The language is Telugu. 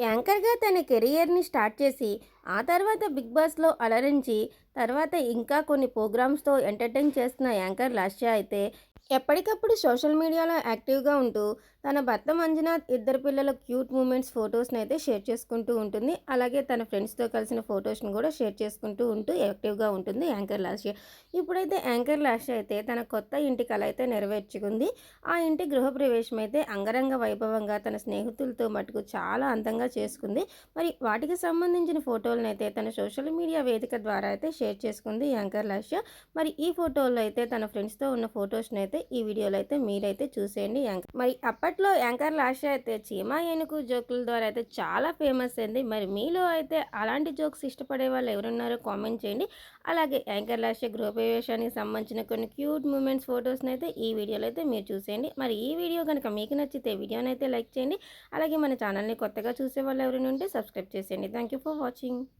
యాంకర్గా తన కెరియర్ని స్టార్ట్ చేసి ఆ తర్వాత బిగ్ బాస్లో అలరించి తర్వాత ఇంకా కొన్ని ప్రోగ్రామ్స్తో ఎంటర్టైన్ చేస్తున్న యాంకర్ లాస్య అయితే ఎప్పటికప్పుడు సోషల్ మీడియాలో యాక్టివ్గా ఉంటూ తన భర్త మంజునాథ్ ఇద్దరు పిల్లల క్యూట్ మూమెంట్స్ ఫొటోస్ని అయితే షేర్ చేసుకుంటూ ఉంటుంది. అలాగే తన ఫ్రెండ్స్తో కలిసిన ఫొటోస్ని కూడా షేర్ చేసుకుంటూ ఉంటూ యాక్టివ్గా ఉంటుంది యాంకర్ లాస్య ఇప్పుడైతే యాంకర్ లాస్య అయితే తన కొత్త ఇంటి కళ అయితే నెరవేర్చుకుంది. ఆ ఇంటి గృహప్రవేశం అయితే అంగరంగ వైభవంగా తన స్నేహితులతో మటుకు చాలా అందంగా చేసుకుంది. మరి వాటికి సంబంధించిన ఫోటోలను అయితే తన సోషల్ మీడియా వేదిక ద్వారా అయితే షేర్ చేసుకుంది యాంకర్ లాస్య మరి ఈ ఫోటోల్లో అయితే తన ఫ్రెండ్స్తో ఉన్న ఫొటోస్ని అయితే ఈ వీడియోలో అయితే మీరైతే చూసేయండి యాంకర్ మరి అప్పట్లో యాంకర్ లాస్య అయితే చీమా ఏనుగు జోకుల ద్వారా అయితే చాలా ఫేమస్ అయింది. మరి మీలో అయితే అలాంటి జోక్స్ ఇష్టపడే వాళ్ళు ఎవరున్నారో కామెంట్ చేయండి. అలాగే యాంకర్ లాష గృహప్రవేశానికి సంబంధించిన కొన్ని క్యూట్ మూమెంట్స్ ఫొటోస్ని అయితే ఈ వీడియోలో అయితే మీరు చూసేయండి. మరి ఈ వీడియో కనుక మీకు నచ్చితే వీడియోని అయితే లైక్ చేయండి. అలాగే మన ఛానల్ని కొత్తగా చూసే వాళ్ళు ఎవరైనా ఉంటే సబ్స్క్రైబ్ చేసేయండి. Thank you for watching.